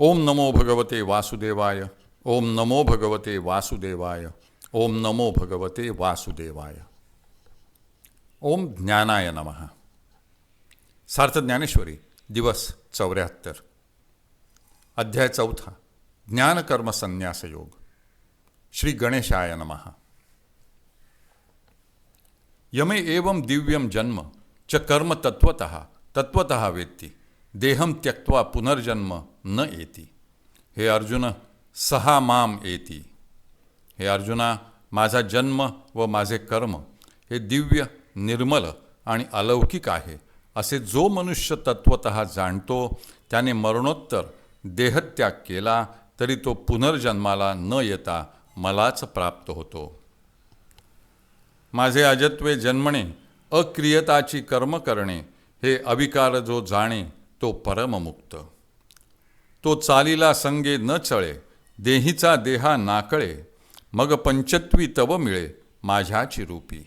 ओम नमो भगवते वासुदेवाय ओम नमो भगवते वासुदेवाय ओम नमो भगवते वासुदेवाय। ओम ज्ञानाय नमः। सार्थ ज्ञानेश्वरी दिवस चौऱ्याहत्तर। अध्याय चौथा ज्ञानकर्म संन्यास योग। श्री गणेशाय नमः। यमे एवं दिव्यम जन्म च कर्म तत्वत तत्वत वेत्ती। देहम त्यक्त्वा पुनर्जन्म न येती हे अर्जुन सहा माम येती हे अर्जुना माझा जन्म व माझे कर्म हे दिव्य निर्मल आणि अलौकिक आहे. असे जो मनुष्य तत्वत जाणतो त्याने मरणोत्तर देहत्याग केला तरी तो पुनर्जन्माला न येता मलाच प्राप्त होतो. माझे अजत्वे जन्मणे अक्रियताची कर्म करणे हे अविकार जो जाणे तो परममुक्त. तो चालीला संगे न चळे देहीचा देहा नाकळे मग पंचत्वी तव मिळे माझ्याची रूपी.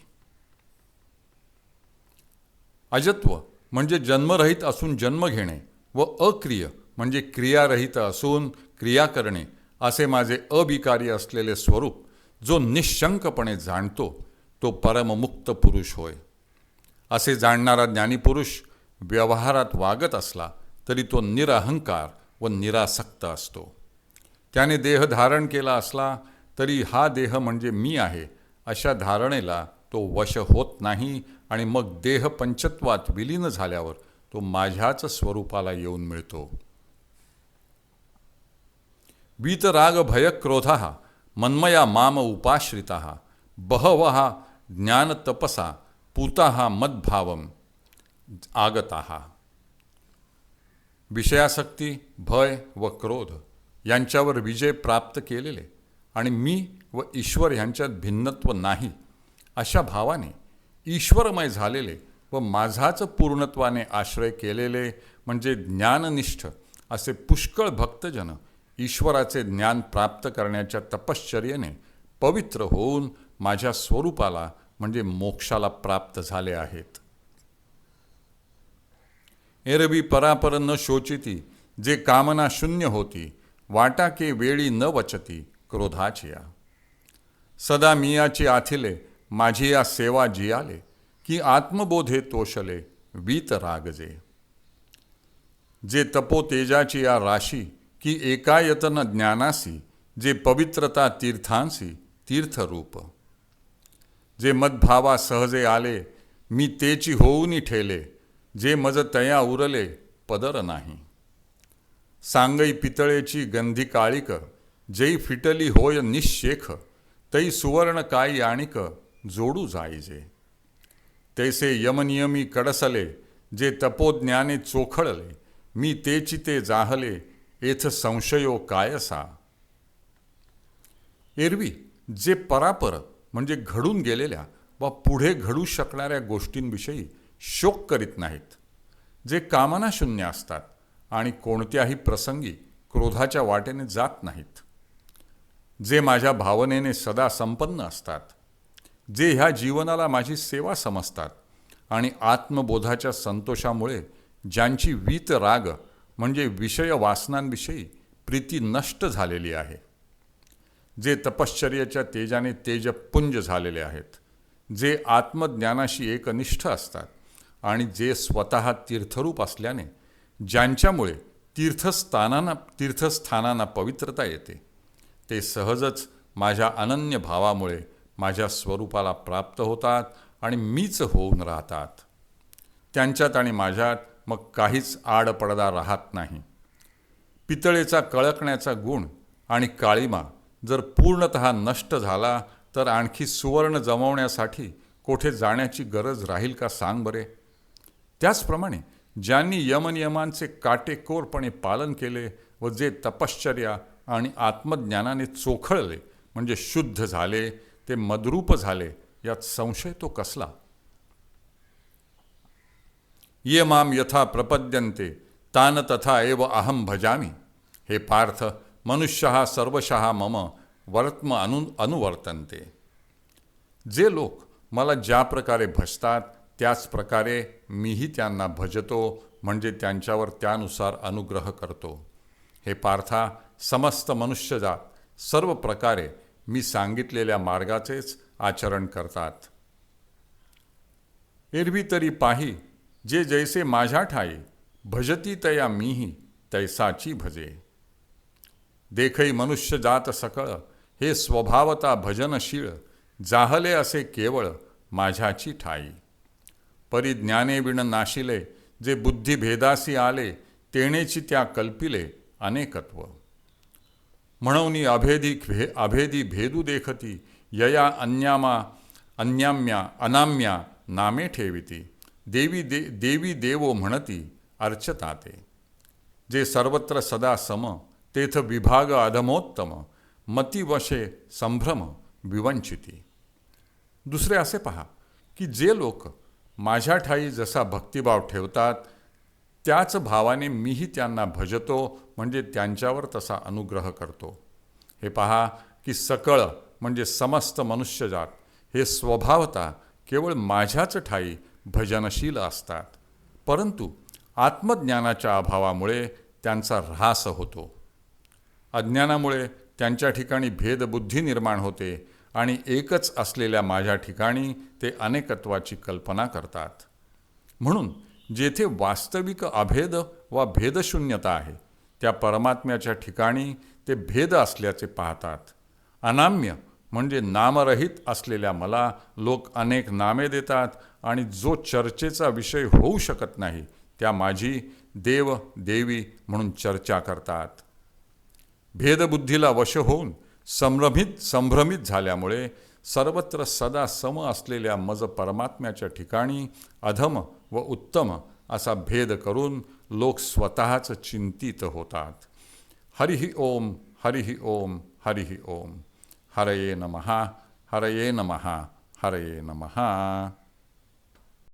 अजत्व म्हणजे जन्मरहित असून जन्म घेणे व अक्रिय म्हणजे क्रियारहित असून क्रिया करणे असे माझे अविकारी असलेले स्वरूप जो निशंकपणे जाणतो तो परममुक्त पुरुष होय. असे जाणणारा ज्ञानीपुरुष व्यवहारात वागत असला तरी तो निरअहंकार व निरासक्त असतो. त्याने देह धारण केला असला तरी हा देह म्हणजे मी आहे अशा धारणेला तो वश होत नाही आणि मग देह पंचत्वात विलीन झाल्यावर तो माझ्याच स्वरूपाला येऊन मिळतो. वीतराग भयक्रोधा मन्मया माम उपाश्रिता बहव ज्ञानतपसा पूता मद्भावम. आगता. विषयासक्ती भय व क्रोध यांच्यावर विजय प्राप्त केलेले आणि मी व ईश्वर यांच्यात भिन्नत्व नाही अशा भावाने ईश्वरमय झालेले व माझाच पूर्णत्वाने आश्रय केलेले म्हणजे ज्ञाननिष्ठ असे पुष्कळ भक्तजन ईश्वराचे ज्ञान प्राप्त करण्याच्या तपश्चर्येने पवित्र होऊन माझ्या स्वरूपाला म्हणजे मोक्षाला प्राप्त झाले आहेत. एरवी परापर न शोचिती जे कामना शून्य होती वाटाके वेळी न वचती क्रोधाचिया सदा मियाची आथिले माझी या सेवा जियाले की आत्मबोधे तोषले वीत रागजे. जे तपो तेजाची या राशी की एकायतन ज्ञानासी जे पवित्रता तीर्थांसी तीर्थरूप. जे मद्भावा सहजे आले मी तेची होऊनी ठेले जे मज तया उरले पदर नाही. सांगई पितळेची गंधी काळिक जै फिटली होय निशेख तै सुवर्ण काई आणिक जोडू जाईजे तैसे यमनियमी कडसले जे तपोज्ञाने चोखळले मी तेची ते जाहले एथ संशयो कायसा. एरवी जे परापर म्हणजे घडून गेलेल्या वा पुढे घडू शकणाऱ्या गोष्टींविषयी शोक करीत नाहीत. जे कामनाशून्य असतात आणि कोणत्याही प्रसंगी क्रोधाच्या वाटेने जात नाहीत. जे माझ्या भावनेने सदा संपन्न असतात. जे ह्या जीवनाला माझी सेवा समजतात आणि आत्मबोधाच्या संतोषामुळे ज्यांची वीत राग म्हणजे विषय वासनांविषयी प्रीती नष्ट झालेली आहे. जे तपश्चर्याच्या तेजाने तेजपुंज झालेले आहेत. जे आत्मज्ञानाशी एकनिष्ठ असतात. आणि जे स्वतः तीर्थरूप असल्याने ज्यांच्यामुळे तीर्थस्थानांना तीर्थस्थानांना पवित्रता येते ते सहजच माझ्या अनन्य भावामुळे माझ्या स्वरूपाला प्राप्त होतात आणि मीच होऊन राहतात. त्यांच्यात आणि माझ्यात मग काहीच आडपडदा राहत नाही. पितळेचा कळकण्याचा गुण आणि काळीमा जर पूर्णत नष्ट झाला तर आणखी सुवर्ण जमवण्यासाठी कोठे जाण्याची गरज राहील का सांग बरे? त्याचप्रमाणे ज्यांनी यमनियमांचे काटेकोरपणे पालन केले व जे तपश्चर्या आणि आत्मज्ञानाने चोखळले म्हणजे शुद्ध झाले ते मद्रूप झाले यात संशय तो कसला? ये माम यथा प्रपद्यन्ते तान तथा एव अहम भजामी। हे पार्थ मनुष्य हा सर्वशः मम वर्त्म अनु अनुवर्तनते। जे लोक मला ज्या प्रकारे भजतात त्याच प्रकारे मीही त्यांना भजतो म्हणजे त्यांच्यावर त्यानुसार अनुग्रह करतो. हे पार्था समस्त मनुष्यजात सर्व प्रकारे मी सांगितलेल्या मार्गाचेच आचरण करतात. एरवी तरी पाही जे जैसे माझ्या ठाई भजती तया मीही तैसाची भजे. देखई मनुष्य जात सकळ हे स्वभावता भजनशीळ जाहले असे केवळ माझ्याची ठाई. परिज्ञाने विण नाशिले जे बुद्धिभेदासी आले तेणेची त्या कल्पिले अनेकत्व. म्हणून अभेदी भे अभेदी भेदू देखती यया अन्यामा अन्याम्या अनाम्या नामे ठेविती देवी दे देवी देवो म्हणती अर्चताते. जे सर्वत्र सदा सम तेथ विभाग अधमोत्तम मतिवशे संभ्रम विवंचिती. दुसरे असे पहा की जे लोक माझ्या ठाई जसा भक्तिभाव ठेवतात त्याच भावाने मीही त्यांना भजतो म्हणजे त्यांच्यावर तसा अनुग्रह करतो. हे पहा की सकळ म्हणजे समस्त मनुष्यजात हे स्वभावता केवळ माझ्याच ठाई भजनशील असतात. परंतु आत्मज्ञानाच्या अभावामुळे त्यांचा ऱ्हास होतो. अज्ञानामुळे त्यांच्या ठिकाणी भेदबुद्धी निर्माण होते आणि एकच असलेल्या माझ्या ठिकाणी ते अनेकत्वाची कल्पना करतात. म्हणून जेथे वास्तविक अभेद वा भेदशून्यता आहे त्या परमात्म्याच्या ठिकाणी ते भेद असल्याचे पाहतात. अनाम्य म्हणजे नामरहित असलेल्या मला लोक अनेक नामे देतात आणि जो चर्चेचा विषय होऊ शकत नाही त्या माझी देव देवी म्हणून चर्चा करतात. भेदबुद्धीला वश होऊन संभ्रमित संभ्रमित झाल्यामुळे सर्वत्र सदा सम असलेल्या मज परमात्म्याच्या ठिकाणी अधम व उत्तम असा भेद करून लोक स्वतःच चिंतित होतात. हरिही ओम हरिही ओम हरिही ओम. हरये नमहा हरये नमहा हरये नमहा